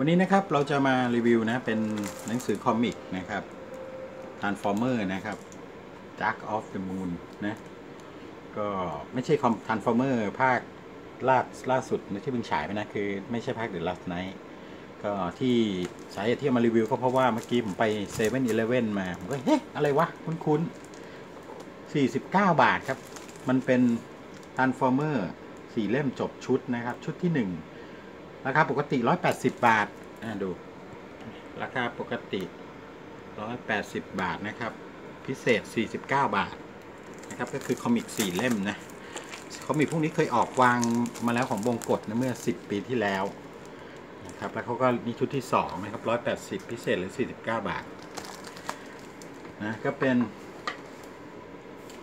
วันนี้นะครับเราจะมารีวิวนะ เป็นหนังสือคอมิกนะครับ Transformer นะครับ Dark of the Moon นะ ก็ไม่ใช่ Transformer ภาคล่าล่าสุดที่เพิ่งฉายไปนะ คือไม่ใช่ภาค The Last Night ก็ที่สาเหตุที่มารีวิวก็เพราะว่าเมื่อกี้ผมไป7 e เ e ่ e อีมา ผมก็เฮ้ยอะไรวะ คุ้นๆ49 บาทครับ มันเป็น Transformer สี่เล่มจบชุดนะครับ ชุดที่ 1 ราคาปกติ 180 บาทอ่าดู ราคาปกติ 180 บาทนะครับ พิเศษ 49 บาทนะครับ ก็คือคอมิก4เล่มนะคอมิกพวกนี้เคยออกวางมาแล้วของวงกฎนะเมื่อ 10 ปีที่แล้วนะครับแล้วเขาก็นี่ชุดที่2นะครับ 180 พิเศษหรือ 49 บาทนะก็เป็น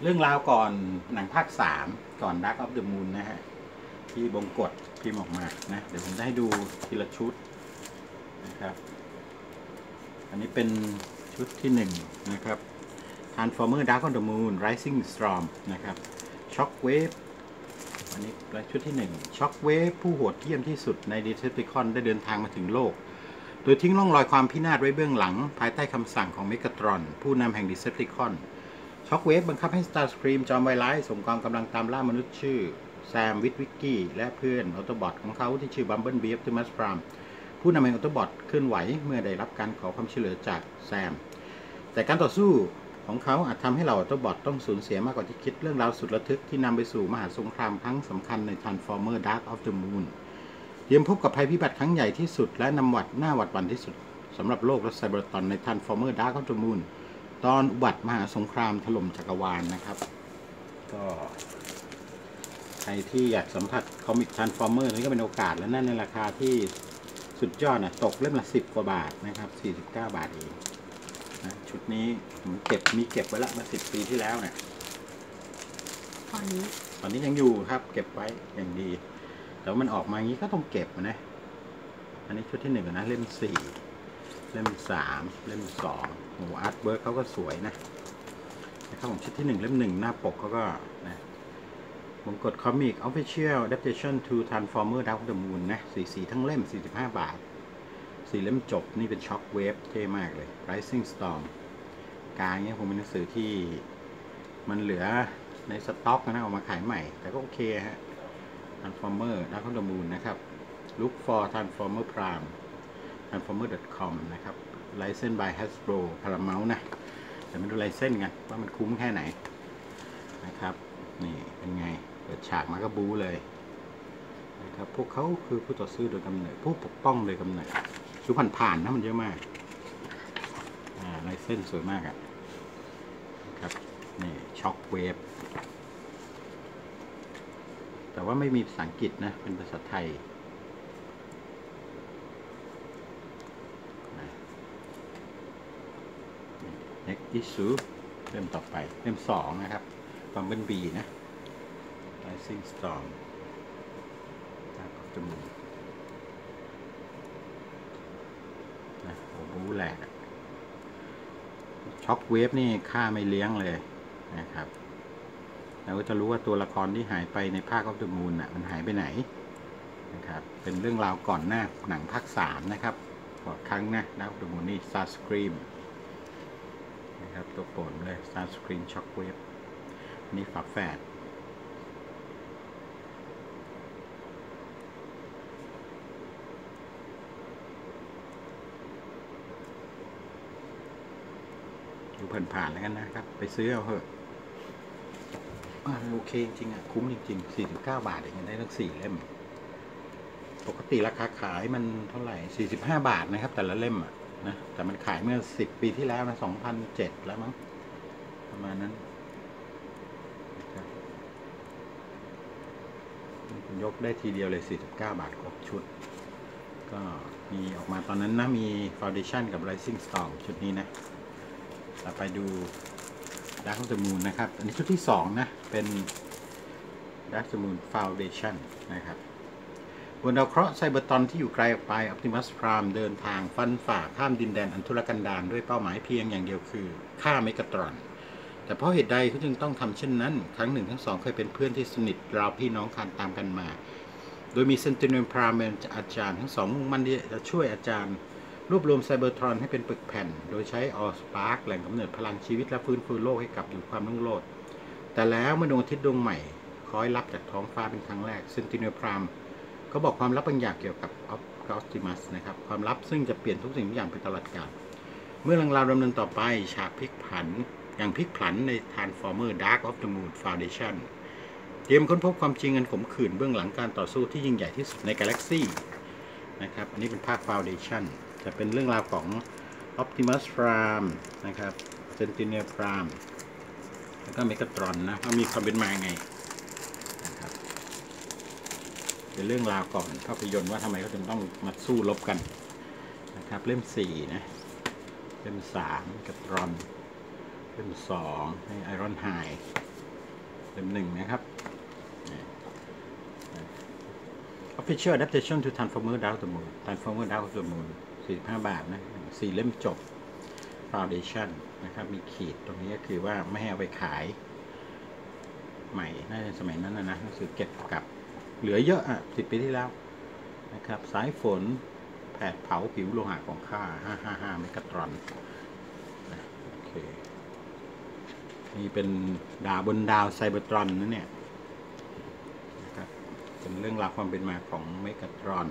เรื่องราวก่อนหนังภาค 3 ก่อน Dark of the Moon นะฮะ ที่บงกฎพิมพ์ออกมานะ เดี๋ยวผมจะให้ดูทีละชุดนะครับ อันนี้เป็นชุดที่ 1 นะครับ Transformer Dark on the Moon Rising Storm นะครับ Shockwave อันนี้ชุดที่ 1 Shockwave ผู้โหดเยี่ยมที่สุดใน Decepticon ได้เดินทางมาถึงโลก โดยทิ้งร่องรอยความพินาศไว้เบื้องหลัง ภายใต้คำสั่งของ Megatron ผู้นำแห่ง Decepticon Shockwave บังคับให้ Starscream จอมไวร้ายส่งกองกำลังตามล่ามนุษย์ชื่อ แซมวิทวิกกี้และเพื่อนออโตบอทของเขาที่ชื่อบัมเบิลบีฟติมัสพรามผู้นำแห่งออโตบอทเคลื่อนไหวเมื่อได้รับการขอความช่วยเหลือจากแซม แต่การต่อสู้ของเขาอาจทำให้เหล่าออโตบอทต้องสูญเสียมากกว่าที่คิดเรื่องราวสุดระทึกที่นำไปสู่มหาสงครามครั้งสำคัญใน Transformer Dark of the Moon เตรียมพบกับภัยพิบัติครั้งใหญ่ที่สุดและนำหวัดหน้าหวัดวันที่สุดสำหรับโลกและไซเบอร์ตอนใน Transformer Dark of the Moon ตอนอุบัติมหาสงครามถล่มจักรวาลนนะครับ ก็ ใครที่อยากสัมผัสคอมิกทรานส์ฟอร์เมอร์นี่ก็เป็นโอกาสแล้วนั่นในราคาที่สุดยอดนะตกเล่มละสิบกว่าบาทนะครับสี่สิบเก้าบาทเองนะชุดนี้ผมเก็บมีเก็บไว้ละมาสิบปีที่แล้วเนะี่ยตอนนี้ตอนนี้ยังอยู่ครับ เก็บไว้อย่างดี แต่ว่ามันออกมาอย่างนี้ก็ต้องเก็บนะ อันนี้ชุดที่หนึ่งนะเล่มสี่เล่มสามเล่มสองโอ้อาร์ตเวิร์กเขาก็สวยนะนะครับผมชุดที่หนึ่งเล่มหนึ่งหน้าปกเขาก็นะ ผมกดคอมิก Official Adaptation to Transformer Dark of the Moon นะสีสีทั้งเล่ม 45 บาท สีเล่มจบนี่เป็นช็อคเวฟเท่มากเลย Rising Storm กลางเนี้ยผมเป็นหนังสือที่มันเหลือในสต็อกนะ ออกมาขายใหม่ แต่ก็โอเคฮะ Transformer Dark of the Moon นะครับ Look for Transformer Prime transformer.com นะครับ License by Hasbro Paramount นะเดี๋ยวมาดูไลเส้นกันว่ามันคุ้มแค่ไหนนะครับ นี่เป็นไง เปิดฉากมาก็บู๊เลยนะครับพวกเขาคือผู้ต่อสู้โดยกำเนิดผู้ปกป้องโดยกำเนิดดูผ่านๆนะมันเยอะมากอ่าลายเส้นสวยมากอะ่ะครับนี่ช็อคเวฟแต่ว่าไม่มีภาษาอังกฤษนะ เป็นภาษาไทย next issue เล่มต่อไปเล่มสองนะครับบัมเบิลบีนะ Rising Storm Dark of the Moon นะโอ้บูแหลกช็อคเวฟนี่ค่าไม่เลี้ยงเลยนะครับเราก็จะรู้ว่าตัวละครที่หายไปในภาค of the Moon น่ะมันหายไปไหนนะครับเป็นเรื่องราวก่อนหน้าหนังภาคสามนะครับกอนครั้งนะ Dark of the Moon นี่ Starscream นะครับตัวโปรดเลย Sunscreen Shockwave นี่ฝาแฝดดู ผ่านๆแล้วกันนะครับ ไปซื้อเอาเถอะโอเคจริงๆอะ คุ้มจริงๆ 49 บาทเองได้ทั้ง4เล่ม ปกติราคาขายมันเท่าไหร่ 45 บาทนะครับ แต่ละเล่มอะนะแต่มันขายเมื่อสิบปีที่แล้วนะสองพันเจ็ดแล้วมั้งประมาณนั้นยกได้ทีเดียวเลย 49 บาทครบชุด ก็มีออกมาตอนนั้นนะ มี Foundation กับ Rising Storm ชุดนี้นะ ต่อไปดู Dark of the Moon นะครับ อันนี้ชุดที่ 2 นะ เป็น Dark of the Moon Foundation นะครับบนดาวเคราะห์ไซเบอร์ตอนที่อยู่ไกลออกไปออปติมัสพรามเดินทางฟันฝ่าข้ามดินแดนอันทุรกันดารด้วยเป้าหมายเพียงอย่างเดียวคือฆ่าเมกาตรอน แต่เพราะเหตุใดเขาจึงต้องทำเช่นนั้น ครั้งหนึ่งทั้งสองเคยเป็นเพื่อนที่สนิทราวพี่น้องคานตามกันมา โดยมีเซนติเนลพรามเป็นอาจารย์ทั้งสองมันจะช่วยอาจารย์ รวบรวมไซเบอร์ทรอนให้เป็นปึกแผ่น โดยใช้ออสปาร์กแหล่งกำเนิดพลังชีวิตและฟื้นฟูโลกให้กลับอยู่ความรุ่งโรจน์แต่แล้วเมื่อดวงอาทิตย์ดวงใหม่คล้อยลับจากท้องฟ้าเป็นครั้งแรกเซนติเนพรามเขาบอกความลับบางอย่างเกี่ยวกับออ t ติมัสนะครับความลับซึ่งจะเปลี่ยนทุกสิ่งทุกอย่างไปตลอดกาลเมื่อเรื่องราวดำเนินต่อไปฉากพลิกผัน อย่างพลิกผันใน Transformer Dark of the Moon Foundation เตรียมค้นพบความจริงอันขมขื่นเบื้องหลังการต่อสู้ที่ยิ่งใหญ่ที่สุดในกาแล็กซีนะครับอันนี้เป็นภาค Foundation จะเป็นเรื่องราวของ Optimus Prime นะครับ Sentinel Prime แล้วก็ Megatron นะว่ามีความเป็นมาไงนะครับเป็นเรื่องราวก่อนภาพยนตร์ว่าทำไมเขาถึงต้องมาสู้รบกันนะครับ เล่ม 4 นะ เล่ม3กับรอนเล่ม 2 ให้ไอรอนไฮเล่ม 1 นะครับ Official Adaptation to Transformer Dark of the Moon Transformer Dark of the Moon 45 บาทนะสี่เล่มจบ Foundation นะครับ มีขีดตรงนี้ก็คือว่าไม่ให้เอาไปขาย ใหม่น่าจะสมัยนั้นนะนะหนังสือเก็บกลับเหลือเยอะอะสิบปีที่แล้วนะครับ สายฝนแผดเผาผิวโลหะของข้า 555เมกะตรอนนะโอเค นี่เป็นดาวบนดาวไซเบอร์ตรอนนะเนี่ยนะครับเป็นเรื่องราวความเป็นมาของเมกะตรอน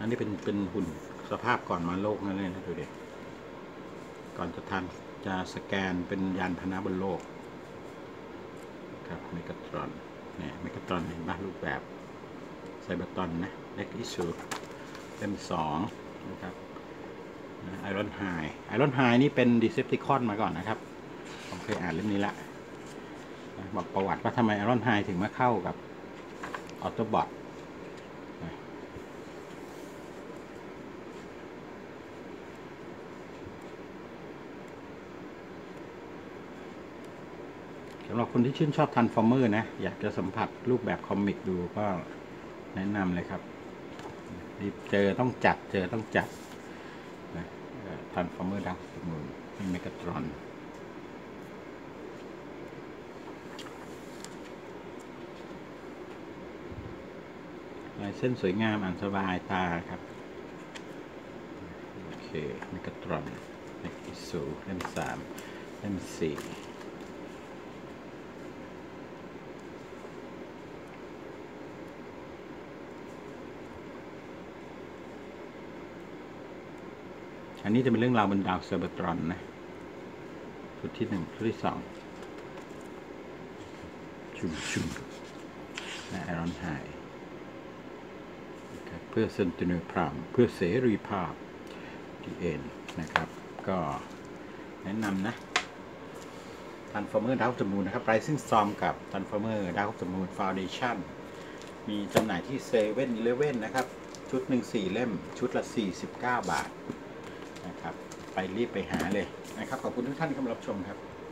อันนี้เป็นเป็นหุ่นสภาพก่อนมาโลกนั่นเลยนะดูเด็กก่อนจะทันจะสแกนเป็นยานพาหนะบนโลก ครับเมกะตรอนเนี่ยเมกะตรอนเห็นบ้ารูปแบบไซเบอร์ตอนนะเล็กที่สุเล่มสองนะครับไอรอนไฮไอรอนไฮนี่เป็นดิเซปติคอนมาก่อนนะครับ ผมเคยอ่านเล่มนี้ละ บอกประวัติว่าทำไมไอรอนไฮถึงมาเข้ากับออโตบอท สำหรับคนที่ชื่นชอบทันฟอร์เมอร์นะ อยากจะสัมผัสรูปแบบคอมิกดูก็แนะนำเลยครับรีบเจอต้องจัดเจอต้องจัดนะทันฟอร์เมอร์ดักมูนเมกาตรอนลายเส้นสวยงามอ่านสบายตาครับ โอเคเมกาตรอนเล็กอิสูเล่มสามเล่มสี่ อันนี้จะเป็นเรื่องราวบนดาวเซอร์เบตรอนนะชุดที่หนึ่งชุดที่สองชุมชุมและไอรอนไฮเพื่อเซนติเนลพรามเพื่อเสรีภาพดีเอ็นนะครับ ก็แนะนำนะ Transformer Dark of the Moon นะครับ Rising Storm กับ Transformer Dark of the Moon Foundation มีจำหน่ายที่เซเว่นอีเลเว่นนะครับ ชุดหนึ่งสี่เล่ม ชุดละ 49 บาทนะครับไป รีบไปหาเลยนะครับ ขอบคุณทุกท่านที่เข้ามารับชมครับ